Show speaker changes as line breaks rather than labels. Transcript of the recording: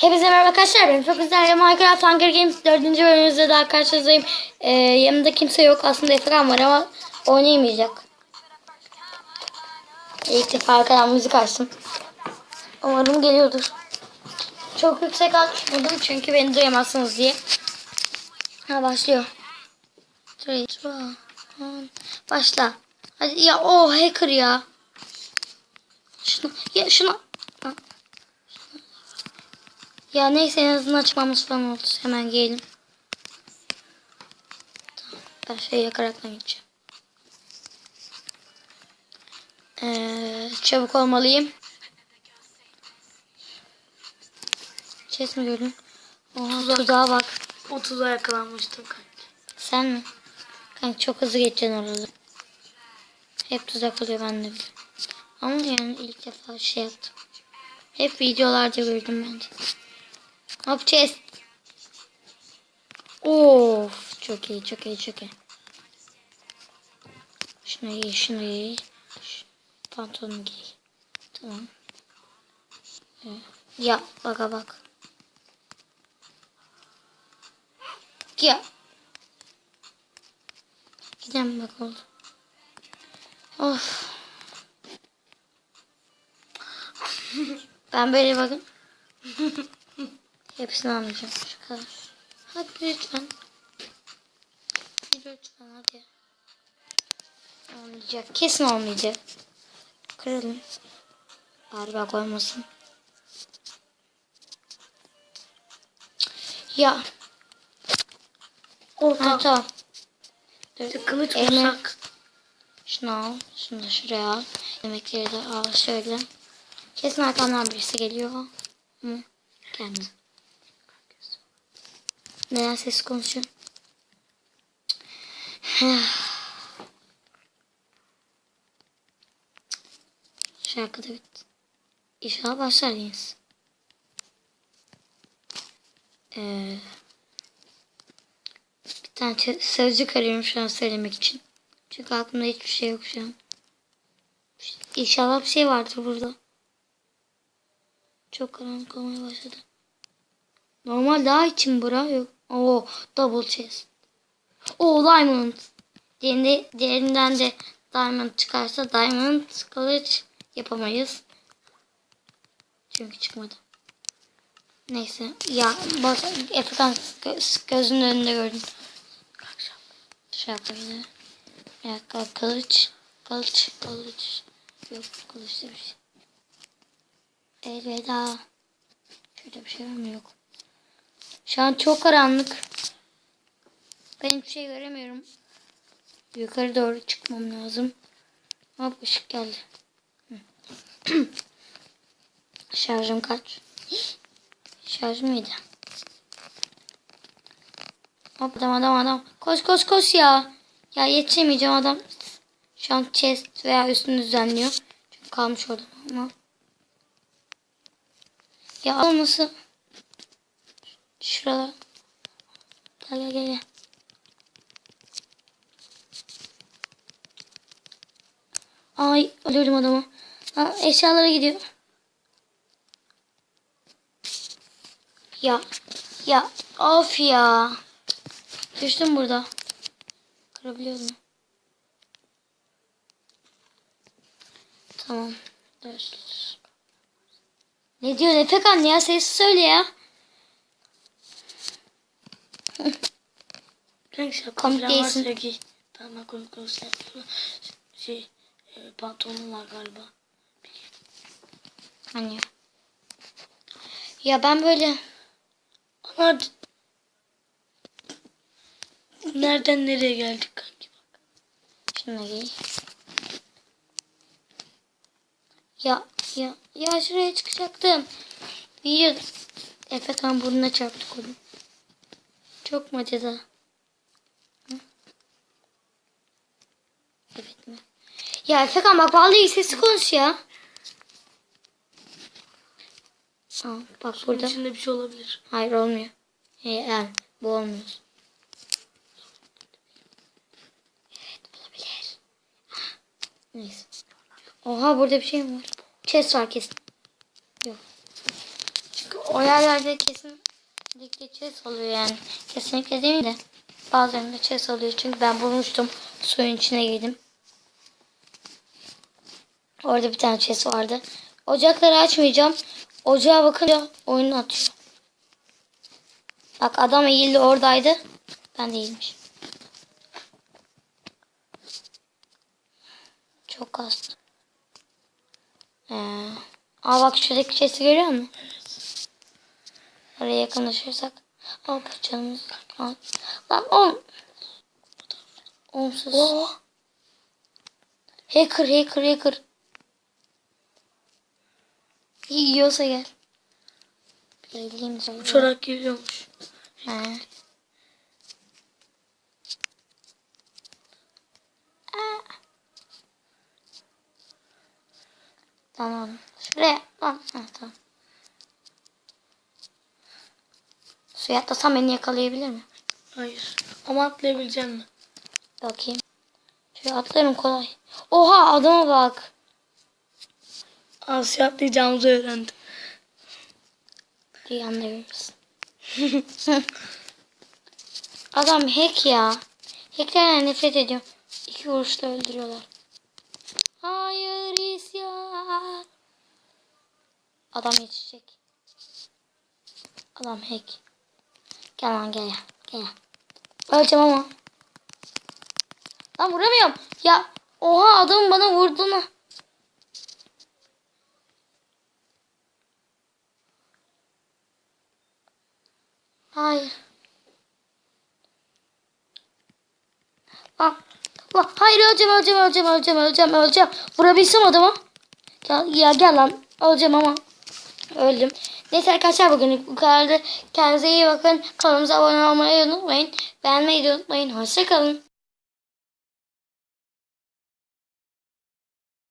Hepinize merhaba arkadaşlar. Ben çok güzel Minecraft Hunger Games 4. bölümümüzde daha karşınızdayım. Ee, yanımda kimse yok. Aslında Efekan var ama oynayamayacak. İlk defa arkadan müzik açtım. Umarım geliyordur. Çok yüksek açmadım çünkü beni duyamazsınız diye. Ha başlıyor. 3, 2, 1. Başla. Hadi ya o hacker ya. Şunu ya şunu. Ya neyse en azından açmamız falan oldu. Hemen gelelim. Tamam, ben şey yakaraktan gideceğim. Ee, çabuk olmalıyım. Ses mi gördün? Oha tuzağa bak.
30'a yakalanmıştım kanki.
Sen mi? Kanka çok hızlı geçeceksin oraları. Hep tuzak oluyor ben de biliyorum. Ama yani ilk defa şey yaptım. Hep videolarda gördüm ben de. Hop chest. Of çok iyi çok iyi çok iyi. Şunu giy şunu giy. Pantolonu giy. Tamam. Evet. Ya baka bak. Ya. Gidelim bak oldu. Of. ben böyle bakın. Hepsini almayacağım. Şu kadar. Hadi lütfen. Lütfen hadi. Olmayacak. Kesin olmayacak. Kıralım. Bari bak olmasın. Ya.
Orta.
Ha, tamam.
İşte kılıç bulsak.
Şunu al. Şunu da şuraya al. Yemekleri de al şöyle. Kesin arkamdan birisi geliyor. Hı? Gelme. Neden ses konuşuyor? Şarkı da bitti. İnşallah başlar yine. Ee, bir tane sözcük arıyorum şu an söylemek için. Çünkü aklımda hiçbir şey yok şu an. İnşallah bir şey vardır burada. Çok karanlık olmaya başladı. Normal daha için bura yok. Oo double chest. Oo diamond. Diğerinde, diğerinden de diamond çıkarsa diamond kılıç yapamayız. Çünkü çıkmadı. Neyse. Ya bak Efekan gö- gözünün önünde gördüm. Şey yapabilir. Bir dakika kılıç. Kılıç. Kılıç. Yok kılıç şey. Elveda. Şöyle bir şey var mı? Yok. Şu an çok karanlık. Ben hiçbir şey göremiyorum. Yukarı doğru çıkmam lazım. Hop ışık geldi. Şarjım kaç? Şarjım iyiydi. Hop adam adam adam. Koş koş koş ya. Ya yetişemeyeceğim adam. Şu an chest veya üstünü düzenliyor. Çünkü kalmış orada ama. Ya olması. Şurada. Gel gel gel. Ay ölüyorum adamı. Ha, eşyalara gidiyor. Ya. Ya. Of ya. Düştüm burada. Kırabiliyor mu? Tamam. Dur. Ne diyorsun Efekan ya? Sessiz söyle ya.
Renk şapka
Komik
falan
değilsin.
varsa ki. Tamam komik olsa. Şey e, pantolonum var galiba.
Hani. Ya ben böyle
Ama nereden nereye geldik kanki bak.
giy. Ya ya ya şuraya çıkacaktım. Video Efekan burnuna çarptık onu. Çok mu acıdı? Evet mi? Ya Efekan bak vallahi sesi konuş ya. Aa, bak
Bunun
burada.
içinde bir şey olabilir.
Hayır olmuyor. He, yani bu olmuyor. Evet olabilir. Neyse. Oha burada bir şey mi var? Chest var kesin. Yok.
Çünkü
o yerlerde kesinlikle chest oluyor yani. Kesinlikle değil de. Bazılarında chest oluyor. Çünkü ben bulmuştum. Suyun içine girdim. Orada bir tane chest vardı. Ocakları açmayacağım. Ocağa bakınca oyunu atıyor. Bak adam eğildi oradaydı. Ben değilmiş. Çok kastı. Ee, aa bak şuradaki chest'i görüyor musun? Oraya yakınlaşırsak. Bu canımız. Aa, Lan on. Onsuz. Hacker hacker hacker. İyi yiyorsa gel. Bildiğim zaman.
Uçarak geliyormuş.
He. Tamam. Şuraya. Lan. Ha, tamam. Suya atlasam beni yakalayabilir mi?
Hayır. Ama atlayabilecek mi?
Bakayım. Şuraya atlarım kolay. Oha adama bak.
Asya atlayacağımızı öğrendim.
anlayabiliriz. Adam hack ya. Hacklerden nefret ediyorum. İki vuruşla öldürüyorlar. Hayır isyan. Adam yetişecek. Adam hack. Gel lan gel ya. Gel. Öleceğim ama. Lan vuramıyorum. Ya oha adamın bana vurduğunu. Hayır. Lan. Lan. Hayır öleceğim öleceğim öleceğim öleceğim öleceğim öleceğim. Vurabilsem adama. Ya, ya gel lan. Öleceğim ama. Öldüm. Neyse arkadaşlar bugünlük bu kadardı. Kendinize iyi bakın. Kanalımıza abone olmayı unutmayın. Beğenmeyi de unutmayın. Hoşçakalın.